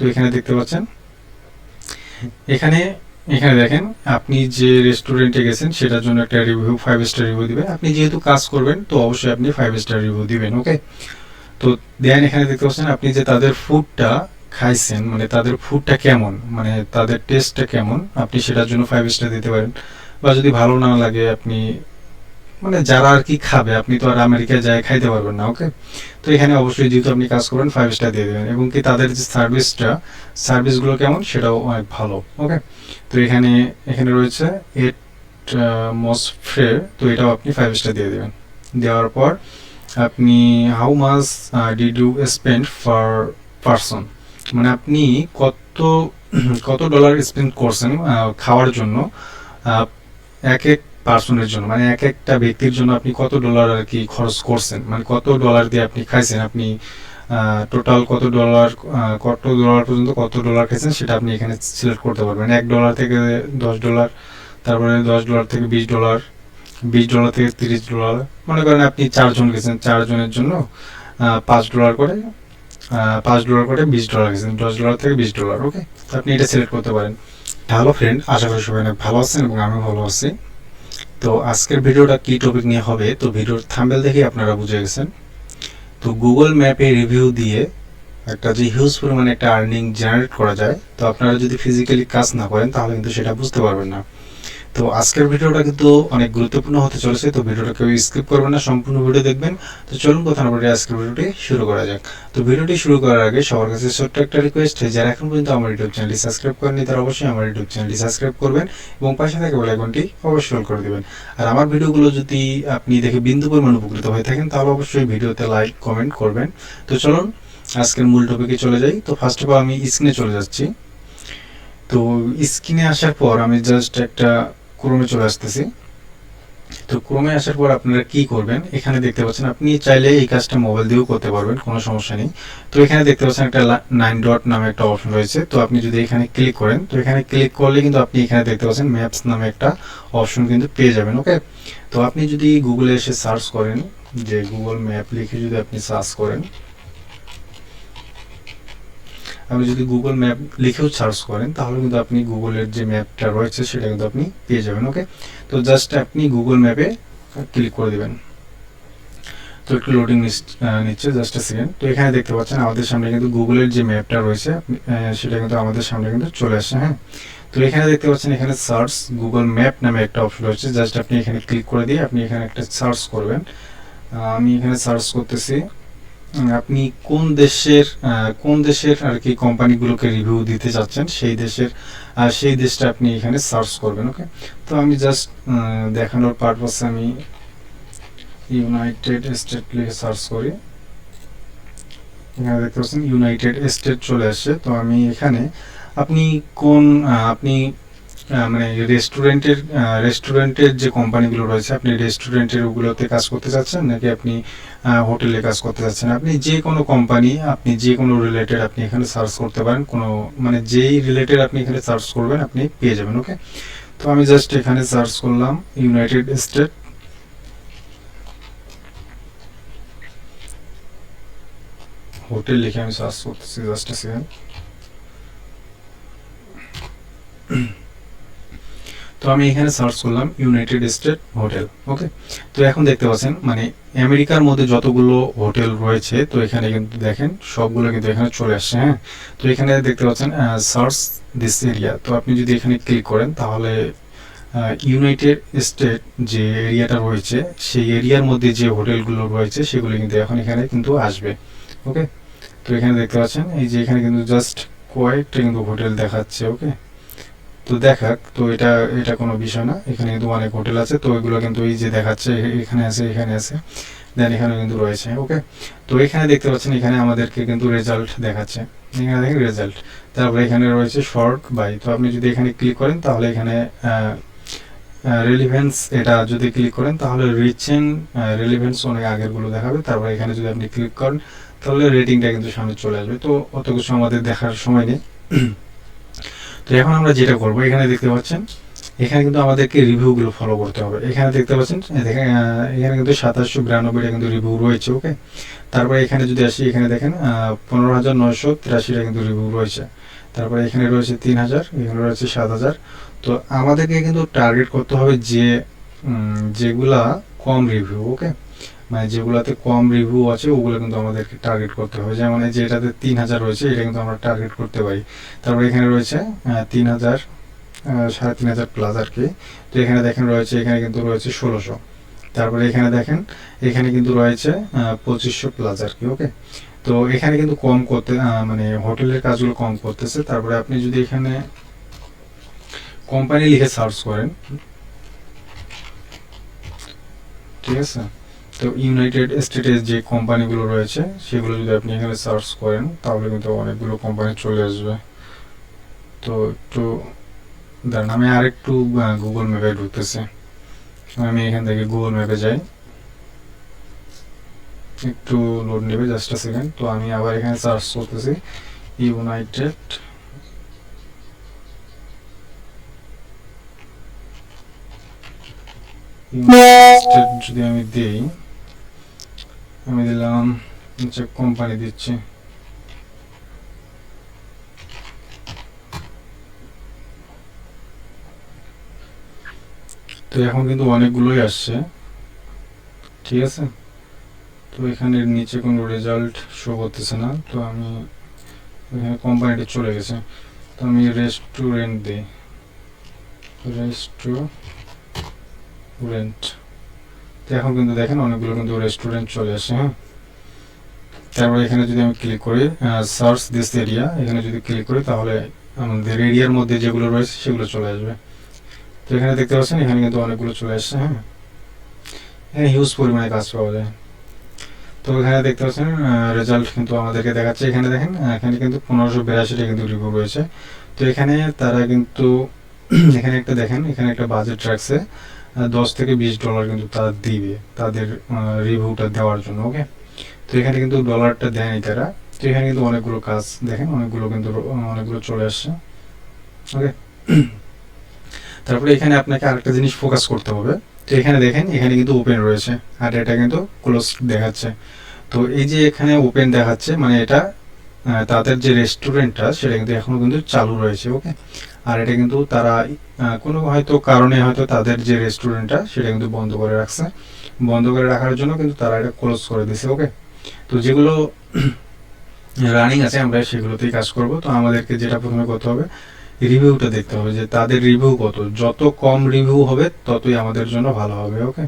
তো এখানে দেখতে পাচ্ছেন। এখানে এখানে দেখেন, আপনি যে রেস্টুরেন্টে গেছেন, সেটার জন্য একটা রিভিউ ফাইভ স্টার রিভিউ দিবেন আপনি যেহেতু কাজ করবেন, তো অবশ্যই আপনি ফাইভ স্টার রিভিউ দিবেন ওকে তো দেন এখানে দেখতে পাচ্ছেন, আপনি যে তাদের ফুডটা খাইছেন মানে তাদের ফুডটা কেমন মানে তাদের টেস্টটা কেমন, আপনি সেটার জন্য ফাইভ স্টার দিতে পারেন। বা যদি ভালো না লাগে, আপনি মানে যারা আর কি খাবে, আপনি তো আর আমেরিকায় যায় খাইতে পারবেন না ওকে তো এখানে অবশ্যই যেহেতু আপনি কাজ করবেন ফাইভ স্টার দিয়ে দেবেন। এবং কি তাদের যে সার্ভিসটা সার্ভিসগুলো কেমন, সেটাও অনেক ভালো ওকে তো এখানে এখানে রয়েছে এট মসফ্রে তো এটাও আপনি ফাইভ স্টার দিয়ে দেবেন। দেওয়ার পর আপনি how much did you spend for person মানে আপনি কত কত ডলার স্পেন্ড করছেন খাওয়ার জন্য? এক এক পার্সনের জন্য মানে এক একটা ব্যক্তির জন্য আপনি কত ডলার আর কি খরচ করছেন? মানে কত ডলার দিয়ে আপনি খাইছেন? আপনি টোটাল কত ডলার কত ডলার পর্যন্ত কত ডলার খাইছেন সেটা আপনি এখানে সিলেক্ট করতে পারবেন। এক ডলার থেকে দশ ডলার তারপরে দশ ডলার থেকে বিশ ডলার বিশ ডলার থেকে তিরিশ ডলার মনে করেন আপনি চারজন গেছেন, চারজনের জন্য পাঁচ ডলার করে পাঁচ ডলার করে বিশ ডলার গেছেন, দশ ডলার থেকে বিশ ডলার ওকে আপনি এটা সিলেক্ট করতে পারেন। হ্যালো ফ্রেন্ড আশা করি সবাই ভালো আছেন এবং আমি ভালো আছি। তো আজকের ভিডিওটা কি টপিক নিয়ে হবে? তো ভিডিওর থাম্বেল দেখে আপনারা বুঝে গেছেন। তো গুগল ম্যাপে রিভিউ দিয়ে একটা যে হিউজ পরিমাণে একটা আর্নিং জেনারেট করা যায়, তো আপনারা যদি ফিজিক্যালি কাজ না করেন, তাহলে কিন্তু সেটা বুঝতে পারবেন না। তো আজকের ভিডিওটা কিন্তু অনেক গুরুত্বপূর্ণ হতে চলেছে, তো ভিডিওটা কেউ স্কিপ করবেন না, সম্পূর্ণ ভিডিও দেখবেন। তো চলুন কথা না বলে আজকের ভিডিওটি শুরু করা যাক। তো ভিডিওটি শুরু করার আগে সবার কাছে ছোট্ট একটা রিকোয়েস্ট যারা এখন পর্যন্ত আমার ইউটিউব চ্যানেলটি সাবস্ক্রাইব করেনি তারা অবশ্যই আমার ইউটিউব চ্যানেলটি সাবস্ক্রাইব করবেন এবং পাশে থাকা বেল আইকনটি অবশ্যই করে দিবেন। আর আমার ভিডিওগুলো যদি আপনি দেখে বিন্দু পরিমাণ উপকৃত হয়ে থাকেন, তাহলে অবশ্যই ভিডিওতে লাইক কমেন্ট করবেন। তো চলুন আজকের মূল টপিকে চলে যাই। তো ফার্স্ট অফ অল আমি স্ক্রিনে চলে যাচ্ছি। তো স্ক্রিনে আসার পর আমি জাস্ট একটা ক্রমে চলে আসতেছি। তো ক্রমে আসার পর আপনারা কি করবেন? এখানে দেখতে পাচ্ছেন, আপনি চাইলে এই কাজটা মোবাইল দিয়েও করতে পারবেন, কোনো সমস্যা নেই। তো এখানে দেখতে পাচ্ছেন একটা নাইন ডট নামে একটা অপশন রয়েছে। তো আপনি যদি এখানে ক্লিক করেন, তো এখানে ক্লিক করলে কিন্তু আপনি এখানে দেখতে পাচ্ছেন ম্যাপস নামে একটা অপশন কিন্তু পেয়ে যাবেন ওকে তো আপনি যদি গুগলে এসে সার্চ করেন, যে গুগল ম্যাপ লিখে যদি আপনি সার্চ করেন আপনি যদি গুগল ম্যাপ লিখেও সার্চ করেন, তাহলে কিন্তু আপনি গুগলের যে ম্যাপটা রয়েছে, সেটা কিন্তু আপনি পেয়ে যাবেন ওকে তো জাস্ট আপনি গুগল ম্যাপে ক্লিক করে দেবেন। তো একটু লোডিং নিচ্ছে জাস্ট এ সেকেন্ড তো এখানে দেখতে পাচ্ছেন, আমাদের সামনে কিন্তু গুগলের যে ম্যাপটা রয়েছে সেটা কিন্তু আমাদের সামনে কিন্তু চলে আসছে হ্যাঁ? তো এখানে দেখতে পাচ্ছেন, এখানে সার্চ গুগল ম্যাপ নামে একটা অপশন রয়েছে জাস্ট আপনি এখানে ক্লিক করে দিয়ে আপনি এখানে একটা সার্চ করবেন। আমি এখানে সার্চ করতেছি। আপনি কোন দেশের কোন দেশের আর কি কোম্পানিগুলোকে রিভিউ দিতে চাচ্ছেন সেই দেশের আহ, সেই দেশটা আপনি এখানে সার্চ করবেন ওকে তো আমি জাস্ট দেখানোর পারপাসে আমি ইউনাইটেড স্টেট লিখে সার্চ করি। এখানে দেখতে পাচ্ছেন ইউনাইটেড স্টেট চলে আসছে। তো আমি এখানে আপনি কোন আপনি মানে রেস্টুরেন্টের রেস্টুরেন্টের যে কোম্পানিগুলো রয়েছে আপনি রেস্টুরেন্টের ওগুলোতে কাজ করতে চাচ্ছেন নাকি আপনি হোটেলে কাজ করতে চাচ্ছেন আপনি যে কোনো কোম্পানি আপনি যে কোনো রিলেটেড আপনি এখানে সার্চ করতে পারেন। কোনো মানে যেই রিলেটেড আপনি এখানে সার্চ করবেন, আপনি পেয়ে যাবেন ওকে তো আমি জাস্ট এখানে সার্চ করলাম ইউনাইটেড স্টেট হোটেল লিখে আমি সার্চ করতেছি জাস্ট সেকেন্ড তো আমি এখানে সার্চ করলাম ইউনাইটেড স্টেট হোটেল ওকে তো এখন দেখতে পাচ্ছেন মানে আমেরিকার মধ্যে যতগুলো হোটেল রয়েছে, তো এখানে কিন্তু দেখেন, সবগুলো কিন্তু এখানে চলে আসছে হ্যাঁ? তো এখানে দেখতে পাচ্ছেন সার্চ দিস এরিয়া তো আপনি যদি এখানে ক্লিক করেন, তাহলে ইউনাইটেড স্টেট যে এরিয়াটা রয়েছে, সেই এরিয়ার মধ্যে যে হোটেলগুলো রয়েছে, সেগুলো কিন্তু এখন এখানে কিন্তু আসবে ওকে তো এখানে দেখতে পাচ্ছেন, এই যে এখানে কিন্তু জাস্ট কয়েকটা কিন্তু হোটেল দেখাচ্ছে ওকে তো দেখাক তো এটা এটা কোনো বিষয় না। এখানে কিন্তু অনেক হোটেল আছে, তো এগুলো কিন্তু এই যে দেখাচ্ছে এখানে আছে এখানে আছে। দেন এখানে কিন্তু রয়েছে ওকে তো এখানে দেখতে পাচ্ছেন, এখানে আমাদেরকে কিন্তু রেজাল্ট দেখাচ্ছে। এখানে দেখেন রেজাল্ট তারপরে এখানে রয়েছে শর্ট বাই তো আপনি যদি এখানে ক্লিক করেন, তাহলে এখানে রেলিভেন্স এটা যদি ক্লিক করেন, তাহলে রিচেন রেলিভেন্স অনেক আগেরগুলো দেখাবে। তারপরে এখানে যদি আপনি ক্লিক করেন, তাহলে রেটিংটা কিন্তু সামনে চলে আসবে। তো অত কিছু আমাদের দেখার সময় নেই। তো এখন আমরা যেটা করব, এখানে দেখতে পাচ্ছেন, এখানে কিন্তু আমাদেরকে রিভিউগুলো ফলো করতে হবে। এখানে দেখতে পাচ্ছেন এখানে কিন্তু সাতাশশো বিরানব্বইটা কিন্তু রিভিউ রয়েছে ওকে তারপরে এখানে যদি আসি, এখানে দেখেন পনেরো হাজার নয়শো তিরাশিটা কিন্তু রিভিউ রয়েছে। তারপরে এখানে রয়েছে তিন হাজার, এখানে রয়েছে সাত হাজার। তো আমাদেরকে কিন্তু টার্গেট করতে হবে যে যেগুলা কম রিভিউ ওকে মানে যেগুলোতে কম রিভিউ আছে, ওগুলো কিন্তু আমাদেরকে টার্গেট করতে হবে। যেমন এই যে এটাতে তিন হাজার রয়েছে, এটা কিন্তু আমরা টার্গেট করতে পারি। তারপরে এখানে রয়েছে তিন হাজার সাড়ে তিন হাজার প্লাস আর কি। তো এখানে দেখেন রয়েছে, এখানে কিন্তু রয়েছে ষোলোশো। তারপরে এখানে দেখেন, এখানে কিন্তু রয়েছে পঁচিশশো প্লাস আর কি ওকে তো এখানে কিন্তু কম করতে মানে হোটেলের কাজগুলো কম করতেছে। তারপরে আপনি যদি এখানে কোম্পানি লিখে সার্চ করেন, ঠিক আছে? তো ইউনাইটেড স্টেটের যে কোম্পানিগুলো রয়েছে, সেগুলো যদি আপনি এখানে সার্চ করেন, তাহলে কিন্তু অনেকগুলো কোম্পানি চলে আসবে। তো একটু দাঁড়ান, আমি আর একটু গুগল ম্যাপে ঢুকতেছি। আমি এখান থেকে গুগল ম্যাপে যাই। একটু লোড নেবে জাস্ট সেকেন্ড তো আমি আবার এখানে সার্চ করতেছি ইউনাইটেড যদি আমি দিই আমি দিলাম হচ্ছে কোম্পানি দিচ্ছি। তো এখন কিন্তু অনেকগুলোই আসছে। ঠিক আছে? তো এখানে নিচে কোনো রেজাল্ট শো করতেছে না। তো আমি এখানে কোম্পানিটি চলে গেছে। তো আমি রেস্টুরেন্ট দিই। রেস্টুরেন্ট এখন কিন্তু দেখেন অনেকগুলো কিন্তু রেস্টুরেন্ট চলে আসে হ্যাঁ? তারপরে এখানে যদি আমি ক্লিক করি সার্চ দিস এরিয়া এখানে যদি ক্লিক করি, তাহলে আমাদের এরিয়ার মধ্যে যেগুলো রয়েছে সেগুলো চলে আসবে। তো এখানে দেখতে পাচ্ছেন, এখানে কিন্তু অনেকগুলো চলে আসছে হ্যাঁ? এখানে হিউজ পরিমাণে কাজ পাওয়া যায়। তো এখানে দেখতে পাচ্ছেন রেজাল্ট কিন্তু আমাদেরকে দেখাচ্ছে। এখানে দেখেন এখানে কিন্তু পনেরোশো বিরাশিটা কিন্তু রিভিউ রয়েছে। তো এখানে তারা কিন্তু, এখানে একটা দেখেন, এখানে একটা বাজেট রাখছে। দশ থেকে বিশ ডলার কিন্তু তারা দিবে, তাদের রিভিউটা দেওয়ার জন্য ওকে তো এখানে কিন্তু ডলারটা দেয়নি তারা, তো এখানে কিন্তু অনেকগুলো কাজ, দেখেন, অনেকগুলো কিন্তু অনেকগুলো চলে আসছে ওকে তারপরে এখানে আপনাকে আরেকটা জিনিস ফোকাস করতে হবে, তো এখানে দেখেন, এখানে কিন্তু ওপেন রয়েছে, আর এটা কিন্তু ক্লোজ দেখাচ্ছে। তো এই যে এখানে ওপেন দেখাচ্ছে মানে এটা তাদের যে রেস্টুরেন্টটা সেটা কিন্তু এখনও কিন্তু চালু রয়েছে ওকে আর এটা কিন্তু তারা কোনো হয়তো কারণে হয়তো তাদের যে রেস্টুরেন্টটা সেটা কিন্তু বন্ধ করে রাখছে। বন্ধ করে রাখার জন্য কিন্তু তারা এটা ক্লোজ করে দিছে ওকে তো যেগুলো রানিং আছে, আমরা সেগুলোতেই কাজ করব। তো আমাদেরকে যেটা প্রথমে করতে হবে রিভিউটা দেখতে হবে যে তাদের রিভিউ কত। যত কম রিভিউ হবে, ততই আমাদের জন্য ভালো হবে ওকে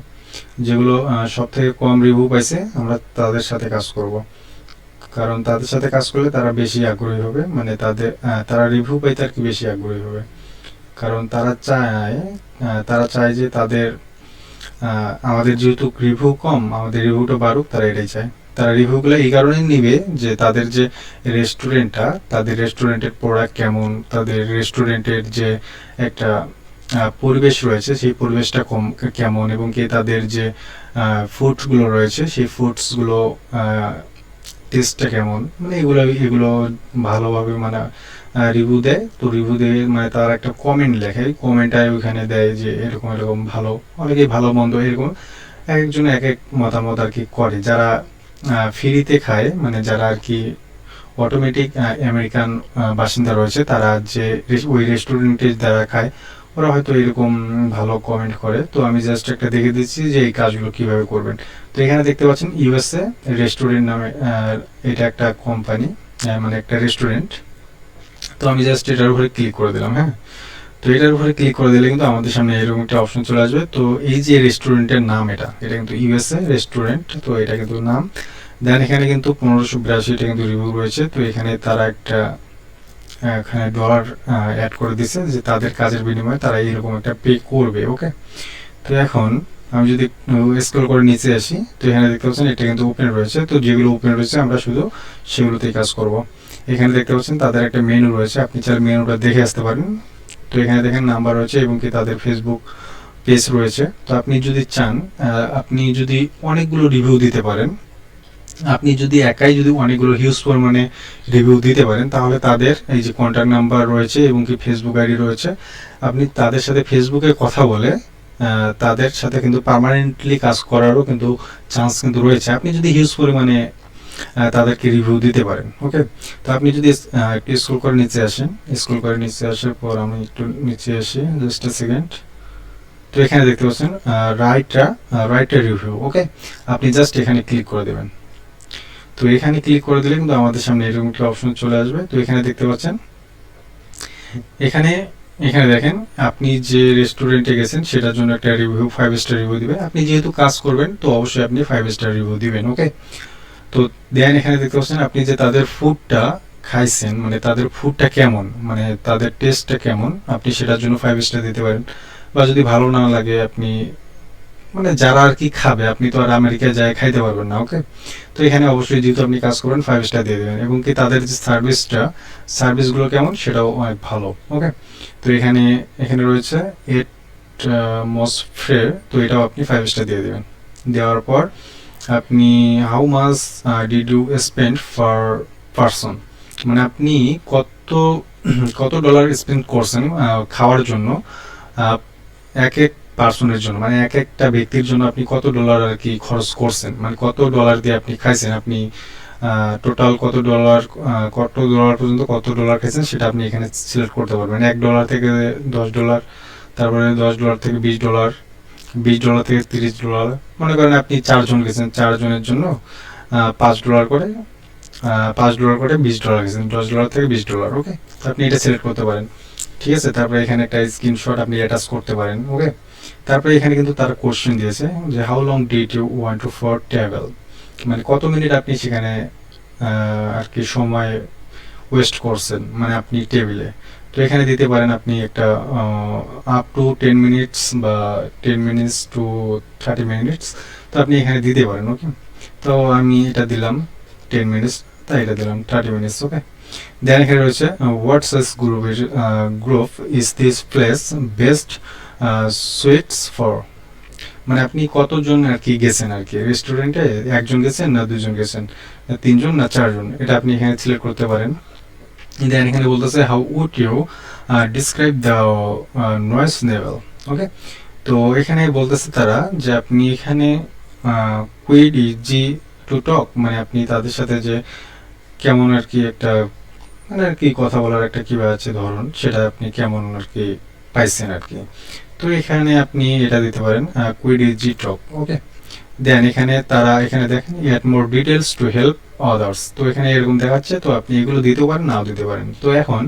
যেগুলো সব থেকে কম রিভিউ পাইছে, আমরা তাদের সাথে কাজ করব। কারণ তাদের সাথে কাজ করলে তারা বেশি আগ্রহী হবে মানে তাদের তারা রিভিউ পাইতে আর কি বেশি আগ্রহী হবে। কারণ তারা চায় তারা চায় যে তাদের আমাদের যেহেতু রিভিউ কম, আমাদের রিভিউটা বাড়ুক, তারা এটাই চায়। তারা রিভিউগুলো এই কারণেই নিবে যে তাদের যে রেস্টুরেন্টটা তাদের রেস্টুরেন্টের প্রোডাক্ট কেমন, তাদের রেস্টুরেন্টের যে একটা পরিবেশ রয়েছে, সেই পরিবেশটা কম, কেমন এবং কি তাদের যে ফুডসগুলো রয়েছে, সেই ফুডসগুলো টেস্টটা কেমন? মানে এগুলো এগুলো ভালোভাবে মানে রিভিউ দেয়। তো রিভিউ দিয়ে মানে তার একটা কমেন্ট লেখে। কমেন্টটাই ওইখানে দেয় যে, এরকম এরকম ভালো। অনেকেই ভালো, মন্দ এরকম। এক একজন এক এক মতামত আর কি করে। যারা ফ্রিতে খায় মানে যারা আর কি অটোমেটিক আমেরিকান বাসিন্দা রয়েছে, তারা যে ওই রেস্টুরেন্টে যারা খায়, ওরা হয়তো এরকম ভালো কমেন্ট করে। তো আমি জাস্ট একটা দেখে দিচ্ছি যে, এই কাজগুলো কীভাবে করবেন। তো এখানে দেখতে পাচ্ছেন ইউএসএ রেস্টুরেন্ট নামে এটা একটা কোম্পানি মানে একটা রেস্টুরেন্ট তো আমি জাস্ট এটার উপরে ক্লিক করে দিলাম হ্যাঁ? তো এটার উপরে ক্লিক করে দিলে কিন্তু আমাদের সামনে এরকম একটা অপশন চলে আসবে। তো এই যে রেস্টুরেন্টের নাম এটা এটা কিন্তু ইউএসএ রেস্টুরেন্ট তো এটা কিন্তু নাম। দেন এখানে কিন্তু পনেরোশো বিরাশি এটা কিন্তু রিভিউ রয়েছে। তো এখানে তারা একটা এখানে ডলার অ্যাড করে দিছে যে তাদের কাজের বিনিময়ে তারা এইরকম একটা পে করবে ওকে তো এখন আমি যদি স্ক্রল করে নিচে আসি, তো এখানে দেখতে পাচ্ছেন এটা কিন্তু ওপেন রয়েছে। তো যেগুলো ওপেন রয়েছে, আমরা শুধু সেগুলোতেই কাজ করব। এখানে দেখতে পাচ্ছেন তাদের একটা মেনু রয়েছে। আপনি চাইলে মেনুটা দেখে আসতে পারেন। তো এখানে দেখেন নাম্বার রয়েছে এবং কি তাদের ফেসবুক পেজ রয়েছে। তো আপনি যদি চান আপনি যদি অনেকগুলো রিভিউ দিতে পারেন, আপনি যদি একাই যদি অনেকগুলো হিউজ পরিমাণে রিভিউ দিতে পারেন, তাহলে তাদের এই যে কন্ট্যাক্ট নাম্বার রয়েছে এবং কি ফেসবুক আইডি রয়েছে, আপনি তাদের সাথে ফেসবুকে কথা বলে তাদের সাথে কিন্তু পার্মানেন্টলি কাজ করারও কিন্তু চান্স কিন্তু রয়েছে। আপনি যদি হিউজ পরিমাণে তাদেরকে রিভিউ দিতে পারেন ওকে তো আপনি যদি একটু স্কুল করে নিচে আসেন স্কুল করে নিচে আসার পর আমি একটু নিচে আসি জাস্ট সেকেন্ড তো এখানে দেখতে পাচ্ছেন রাইটটা রাইট রিভিউ ওকে আপনি জাস্ট এখানে ক্লিক করে দেবেন। তো এখানে ক্লিক করে দিলে কিন্তু আমাদের সামনে এরকম একটা অপশন চলে আসবে। তো এখানে দেখতে পাচ্ছেন, এখানে এখানে দেখেন আপনি যে রেস্টুরেন্টে গেছেন সেটার জন্য একটা রিভিউ ফাইভ স্টার রিভিউ দিবেন। আপনি যেহেতু কাজ করবেন তো অবশ্যই আপনি ফাইভ স্টার রিভিউ দিবেন ওকে তো দেন এখানে দেখতে পাচ্ছেন আপনি যে তাদের ফুডটা খাইছেন মানে তাদের ফুডটা কেমন মানে তাদের টেস্টটা কেমন আপনি সেটার জন্য ফাইভ স্টার দিতে পারেন। বা যদি ভালো না লাগে আপনি মানে যারা আর কি খাবে, আপনি তো আর আমেরিকায় যায় খাইতে পারবেন না ওকে তো এখানে অবশ্যই যেহেতু আপনি কাজ করবেন ফাইভ স্টার দিয়ে দেবেন। এবং কি তাদের যে সার্ভিসটা সার্ভিসগুলো কেমন, সেটাও অনেক ভালো ওকে তো এখানে এখানে রয়েছে এট মসফ্রে তো এটাও আপনি ফাইভ স্টার দিয়ে দেবেন। দেওয়ার পর আপনি how much did you spend for person মানে আপনি কত কত ডলার স্পেন্ড করছেন খাওয়ার জন্য? এক এক পার্সনের জন্য মানে এক একটা ব্যক্তির জন্য আপনি কত ডলার আর কি খরচ করছেন? মানে কত ডলার দিয়ে আপনি খাইছেন? আপনি টোটাল কত ডলার কত ডলার পর্যন্ত কত ডলার খাইছেন সেটা আপনি এখানে সিলেক্ট করতে পারবেন। এক ডলার থেকে দশ ডলার তারপরে দশ ডলার থেকে বিশ ডলার বিশ ডলার থেকে তিরিশ ডলার মনে করেন আপনি চারজন গেছেন, চারজনের জন্য পাঁচ ডলার করে পাঁচ ডলার করে বিশ ডলার গেছেন, দশ ডলার থেকে বিশ ডলার ওকে আপনি এটা সিলেক্ট করতে পারেন। ঠিক আছে? তারপরে এখানে একটা স্ক্রিনশট আপনি অ্যাটাচ করতে পারেন ওকে তারপরে এখানে কিন্তু তার কোশ্চেন দিয়েছে যে how long did you want to for travel মানে কত মিনিট আপনি সেখানে আর কি সময় ওয়েস্ট করছেন মানে আপনি টেবিলে তো এখানে দিতে পারেন আপনি একটা আপ টু টেন মিনিটস বা ten minutes to thirty minutes তো আপনি এখানে দিতে পারেন ওকে তো আমি এটা দিলাম টেন মিনিটস তাই এটা দিলাম থার্টি মিনিটস ওকে দেন এখানে রয়েছে হোয়াটসঅ্যাপ গ্রুপের group is this place best sweets for মানে আপনি কতজন আর কি গেছেন আর কি? রেস্টুরেন্টে একজন গেছেন না দুজন গেছেন? তিনজন না চারজন? এটা আপনি এখানে সিলেক্ট করতে পারেন। দেন এখানে বলতেছে how would you describe the noise level okay তো এখানে বলতেছে তারা যে আপনি এখানে কুইড ইজি টু টক মানে আপনি তাদের সাথে যে কেমন আর কি একটা মানে আর কি কথা বলার একটা কি আছে ধরুন, সেটা আপনি কেমন আর কি পাইছেন আর কি। তো এখানে আপনি এটা দিতে পারেন কুইড জি টক ওকে দেন এখানে তারা, এখানে দেখেন add more details to help others তো এখানে এরকম দেখাচ্ছে, তো আপনি এগুলো দিতেও পারেন, নাও দিতে পারেন। তো এখন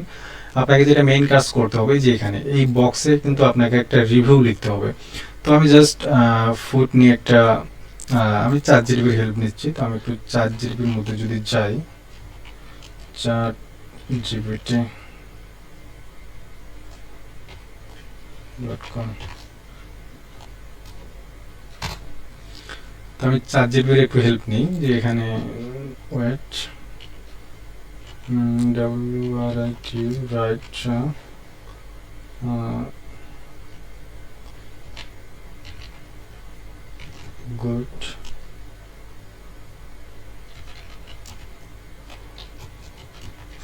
আপনাকে যেটা মেইন কাজ করতে হবে, যে এখানে এই বক্সে কিন্তু আপনাকে একটা রিভিউ লিখতে হবে। তো আমি জাস্ট ফুড নিয়ে একটা আমি চার জিবির হেল্প নিচ্ছি। তো আমি একটু চার জিবির মধ্যে যদি যাই চার জিবিটি ডট কম আমি চার জিবির একটু হেল্প নিই যে এখানে wait W R I T write good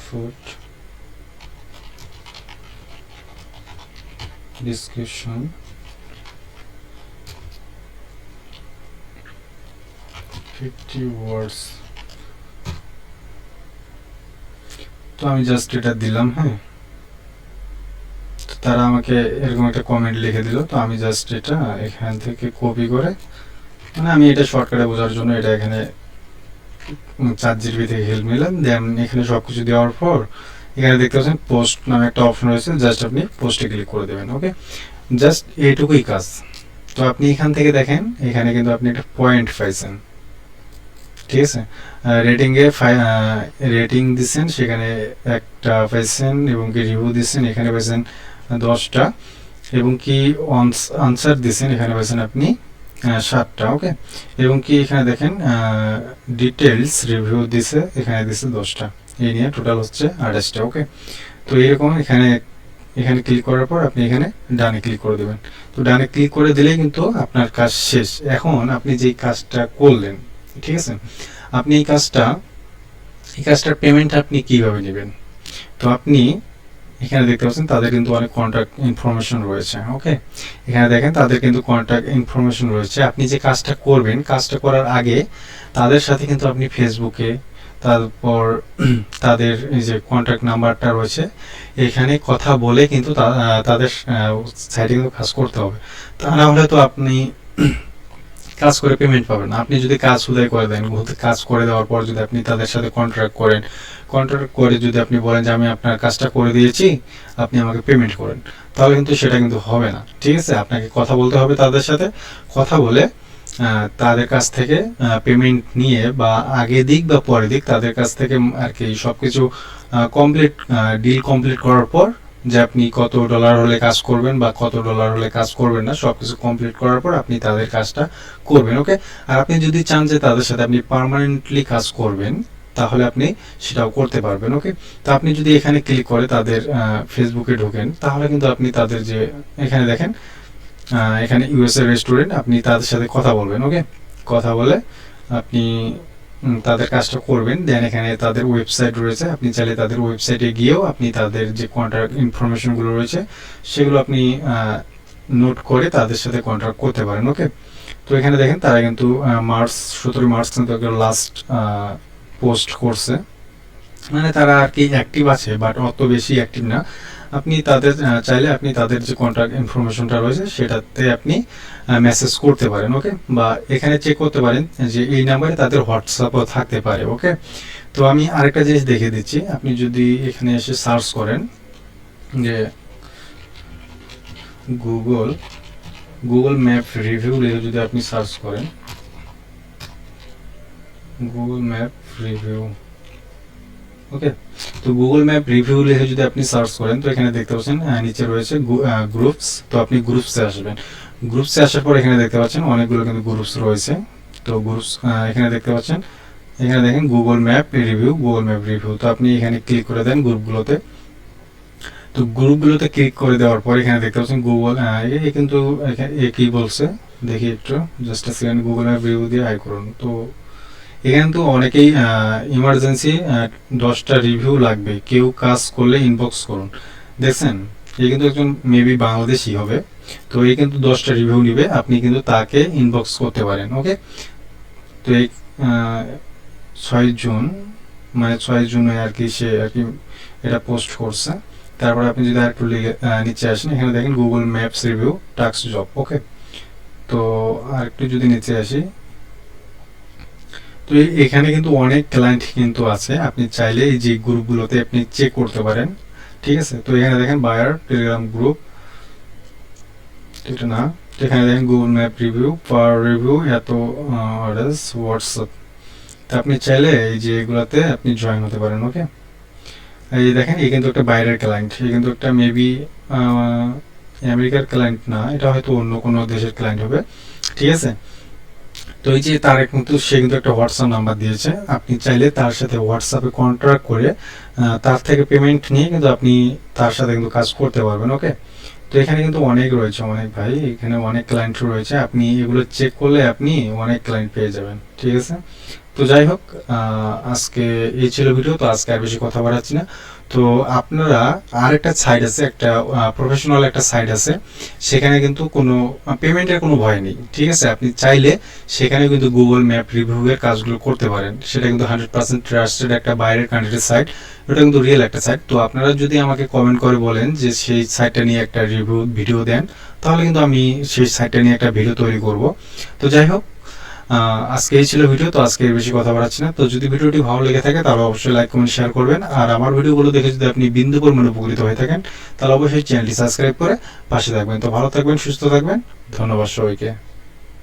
food description fifty words তো আমি জাস্ট এটা দিলাম হ্যাঁ? তারা আমাকে এরকম একটা কমেন্ট লিখে দিল, তো আমি জাস্ট এটা এখান থেকে কপি করে মানে আমি এটা শর্টকাটে বোঝার জন্য এটা এখানে চার জিবি থেকে হেল্প নিলাম দেন এখানে সব কিছু দেওয়ার পর, এখানে দেখতে পাচ্ছেন পোস্ট নামে একটা অপশন রয়েছে জাস্ট আপনি পোস্টে ক্লিক করে দেবেন ওকে জাস্ট এইটুকুই কাজ। তো আপনি এখান থেকে দেখেন, এখানে কিন্তু আপনি একটা পয়েন্ট পাইছেন। ঠিক আছে? রেটিংয়ে রেটিং দিচ্ছেন সেখানে একটা পাইছেন এবং কি রিভিউ দিচ্ছেন এখানে পাইছেন দশটা। এবং কি আনসার দিচ্ছেন এখানে পাইছেন আপনি সাতটা ওকে এবং কি এখানে দেখেন ডিটেলস রিভিউ দিছে, এখানে দিছে দশটা। এই নিয়ে টোটাল হচ্ছে আঠাশটা ওকে তো এরকম এখানে এখানে ক্লিক করার পর আপনি এখানে ডানে ক্লিক করে দেবেন। তো ডানে ক্লিক করে দিলেই কিন্তু আপনার কাজ শেষ। এখন আপনি যেই কাজটা করলেন, ঠিক আছে? আপনি এই কাজটা, এই কাজটার পেমেন্ট আপনি কীভাবে নেবেন? তো আপনি এখানে দেখতে পাচ্ছেন, তাদের কিন্তু অনেক কন্ট্যাক্ট ইনফরমেশন রয়েছে ওকে এখানে দেখেন, তাদের কিন্তু কন্ট্যাক্ট ইনফরমেশন রয়েছে। আপনি যে কাজটা করবেন, কাজটা করার আগে তাদের সাথে কিন্তু আপনি ফেসবুকে তারপর তাদের যে কন্ট্যাক্ট নাম্বারটা রয়েছে, এখানে কথা বলে কিন্তু তাদের সাইডে কিন্তু কাজ করতে হবে। তা না হলে তো আপনি কাজ করে পেমেন্ট পাবেন। আপনি যদি কাজ উদয় করে দেন কাজ করে দেওয়ার পর যদি আপনি তাদের সাথে কন্ট্রাক্ট করেন কন্ট্রাক্ট করে যদি আপনি বলেন যে আমি আপনার কাজটা করে দিয়েছি, আপনি আমাকে পেমেন্ট করেন, তাহলে কিন্তু সেটা কিন্তু হবে না। ঠিক আছে? আপনাকে কথা বলতে হবে তাদের সাথে। কথা বলে তাদের কাছ থেকে পেমেন্ট নিয়ে বা আগে দিক বা পরে দিক তাদের কাছ থেকে আর কি সবকিছু কমপ্লিট ডিল কমপ্লিট করার পর যে আপনি কত ডলার হলে কাজ করবেন বা কত ডলার হলে কাজ করবেন না, সবকিছু কমপ্লিট করার পর আপনি তাদের কাজটা করবেন ওকে আর আপনি যদি চান যে তাদের সাথে আপনি পার্মানেন্টলি কাজ করবেন, তাহলে আপনি সেটাও করতে পারবেন ওকে তো আপনি যদি এখানে ক্লিক করে তাদের ফেসবুকে ঢোকেন, তাহলে কিন্তু আপনি তাদের যে, এখানে দেখেন এখানে ইউএসএ রেস্টুরেন্ট আপনি তাদের সাথে কথা বলবেন ওকে কথা বলে আপনি তাদের কাজটা করবেন। দেন এখানে তাদের ওয়েবসাইট রয়েছে। আপনি চাইলে তাদের ওয়েবসাইটে গিয়েও আপনি তাদের যে কন্ট্রাক্ট ইনফরমেশনগুলো রয়েছে, সেগুলো আপনি নোট করে তাদের সাথে কন্ট্রাক্ট করতে পারেন ওকে তো এখানে দেখেন, তারা কিন্তু মার্চ সতেরো মার্চ কিন্তু লাস্ট পোস্ট করছে। মানে তারা আর কি অ্যাক্টিভ আছে বাট অত বেশি অ্যাক্টিভ না। আপনি তাদের চাইলে আপনি তাদের যে কন্ট্যাক্ট ইনফরমেশনটা রয়েছে, সেটাতে আপনি মেসেজ করতে পারেন ওকে বা এখানে চেক করতে পারেন যে এই নাম্বারে তাদের হোয়াটসঅ্যাপও থাকতে পারে ওকে তো আমি আরেকটা জিনিস দেখে দিচ্ছি। আপনি যদি এখানে এসে সার্চ করেন যে গুগল গুগল ম্যাপ রিভিউ লিখে যদি আপনি সার্চ করেন গুগল ম্যাপ রিভিউ ওকে তো গুগল ম্যাপ রিভিউ লিখে যদি আপনি সার্চ করেন, তো এখানে দেখতে পাচ্ছেন নিচে রয়েছে গ্রুপস তো আপনি গ্রুপসে আসবেন। গ্রুপসে আসার পর এখানে দেখতে পাচ্ছেন অনেকগুলো কিন্তু গ্রুপস রয়েছে। তো গ্রুপস এখানে দেখতে পাচ্ছেন, এখানে দেখেন Google map review Google map review তো আপনি এখানে ক্লিক করে দেন গ্রুপগুলোতে তো গ্রুপগুলোতে ক্লিক করে দেওয়ার পর এখানে দেখতে পাচ্ছেন গুগল এ কিন্তু এ কি বলছে? দেখি একটু just second Google map review দিয়ে হাই করুন। তো এখানে তো অনেকেই ইমার্জেন্সি দশটা রিভিউ লাগবে। কেউ কাজ করলে ইনবক্স করুন। দেখছেন? এই কিন্তু একজন মেবি বাংলাদেশি হবে তো এই কিন্তু দশটা রিভিউ নিবে। আপনি কিন্তু তাকে ইনবক্স করতে পারেন ওকে তো এই ছয় জুন মানে ছয় জুনে আর কি সে আর কি এটা পোস্ট করছে। তারপরে আপনি যদি লিখে আহ, নিচে আসেন এখানে দেখেন Google maps review tax job okay তো আরেকটু যদি নিচে আসি তো এখানে কিন্তু অনেক ক্লায়েন্ট কিন্তু আছে। আপনি চাইলে এই যে গ্রুপগুলোতে আপনি চেক করতে পারেন। ঠিক আছে? তো এখানে দেখেন বায়ার টেলিগ্রাম গ্রুপ এটা না। এখানে দেখেন Google map review per review এত অর্ডার্স হোয়াটসঅ্যাপ তো আপনি চাইলে এই যে এগুলাতে আপনি জয়েন হতে পারেন ওকে এই যে দেখেন এই কিন্তু একটা বাইরের ক্লায়েন্ট এই কিন্তু একটা মেবি আমেরিকার ক্লায়েন্ট না। এটা হয়তো অন্য কোনো দেশের ক্লায়েন্ট হবে। ঠিক আছে? তো এই যে তার কিন্তু, সে কিন্তু একটা হোয়াটসঅ্যাপ নাম্বার দিয়েছে। আপনি চাইলে তার সাথে হোয়াটসঅ্যাপে কন্ট্রাক্ট করে তার থেকে পেমেন্ট নিয়ে কিন্তু আপনি তার সাথে কিন্তু কাজ করতে পারবেন ওকে তো এখানে কিন্তু অনেক রয়েছে, অনেক ভাই। এখানে অনেক ক্লায়েন্ট রয়েছে। আপনি এগুলো চেক করলে আপনি অনেক ক্লায়েন্ট পেয়ে যাবেন, ঠিক আছে? তো যাই হোক আজকে এই ছিল ভিডিও, তো আজকে আর বেশি কথা বাড়াচ্ছি না। তো আপনারা আর একটা সাইট আছে, একটা প্রফেশনাল একটা সাইট আছে, সেখানে কিন্তু কোনো পেমেন্টের কোনো ভয় নেই, ঠিক আছে? আপনি চাইলে সেখানে কিন্তু গুগল ম্যাপ রিভিউ এর কাজগুলো করতে পারেন। সেটা কিন্তু হান্ড্রেড পার্সেন্ট ট্রাস্টেড একটা বাইরের কান্ট্রির সাইট ওটা কিন্তু রিয়েল একটা সাইট তো আপনারা যদি আমাকে কমেন্ট করে বলেন যে সেই সাইটটা নিয়ে একটা রিভিউ ভিডিও দেন, তাহলে কিন্তু আমি সেই সাইটটা নিয়ে একটা ভিডিও তৈরি করব। তো যাই হোক আজকে এই ছিল ভিডিও, তো আজকে বেশি কথা বাড়াচ্ছি না। তো যদি ভিডিওটি ভালো লেগে থাকে, তাহলে অবশ্যই লাইক কমেন্ট শেয়ার করবেন। আর আমার ভিডিওগুলো দেখে যদি আপনি বিন্দু পরিমাণ উপকৃত হয়ে থাকেন, তাহলে অবশ্যই চ্যানেলটি সাবস্ক্রাইব করে পাশে থাকবেন। তো ভালো থাকবেন, সুস্থ থাকবেন। ধন্যবাদ সবাইকে।